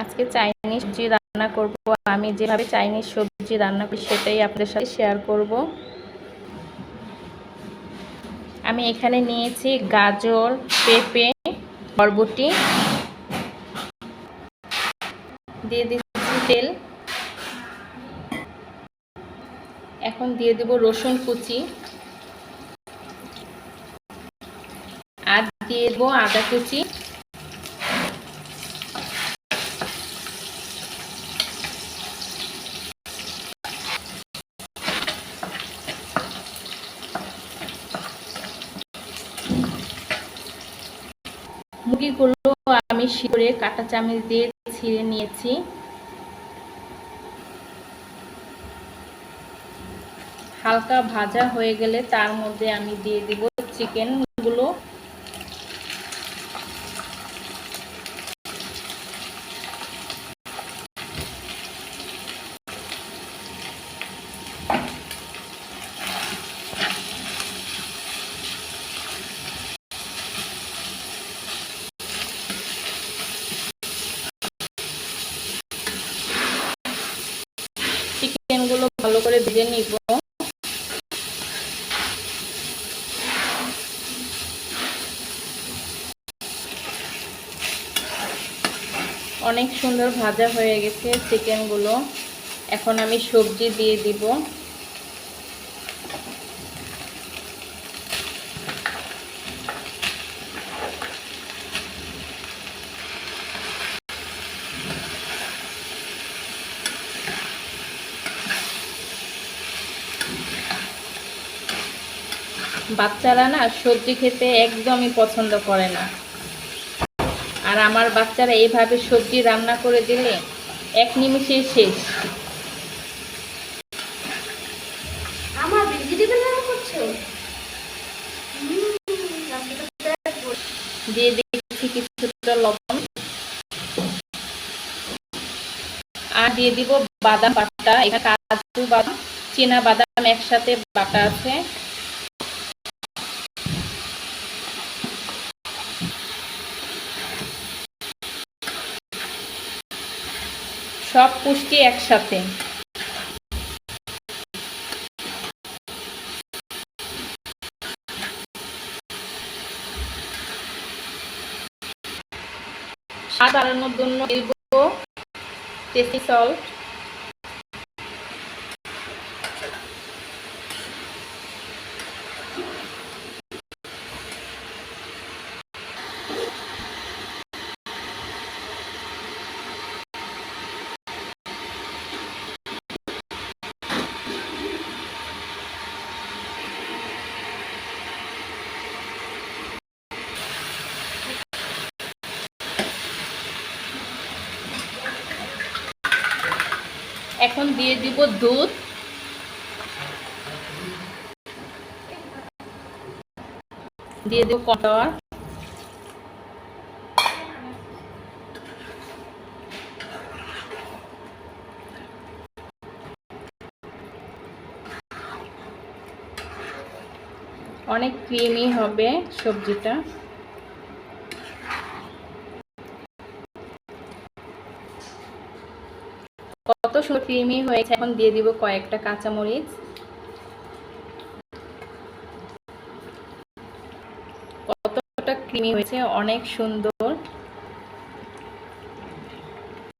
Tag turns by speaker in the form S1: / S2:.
S1: আজকে চাইনিজ সবজি রান্না করব। আমি যেভাবে চাইনিজ সবজি রান্না করি সেটাই আপনাদের সাথে শেয়ার করব। আমি এখানে নিয়েছি গাজর, পেঁপে, বরবটি। দিয়ে দিচ্ছি তেল। এখন দিয়ে দেব রসুন কুচি। আর দিয়ে দেবো আদা কুচি। মুরগিগুলো আমি শিকড়ে কাটা চামচ দিয়ে ছিঁড়ে নিয়েছি। হালকা ভাজা হয়ে গেলে তার মধ্যে আমি দিয়ে দিব চিকেনগুলো চিকেনগুলো ভালো করে ভেজে নিব। অনেক সুন্দর ভাজা হয়ে গেছে চিকেনগুলো এখন আমি সবজি দিয়ে দিব। বাচ্চারা না সবজি খেতে একদমই পছন্দ করে না। আর আমার বাচ্চারা এইভাবে সবজি রান্না করে দিলে এক নিমিষেই শেষ।
S2: আমার ভেজিটেবল রান্না করছ?
S1: দিয়ে দিচ্ছি কিছুটা লবণ। আর দিয়ে দিব বাদাম বাটা এখানে কাজু বাদাম চীনা বাদাম একসাথে বাটা আছে। সব পুষ্টি একসাথে। স্বাদ আড়ানোর জন্য দিব টেস্টি সল্ট এখন দিয়ে দিব দুধ। দিয়ে দেব কর্নফ্লাওয়ার অনেক ক্রিমি হবে সবজিটা। কত সুন্দর ক্রিমি হয়েছে এখন দিয়ে দিব কয়েকটা কাঁচামরিচ। কতটা ক্রিমি হয়েছে অনেক সুন্দর।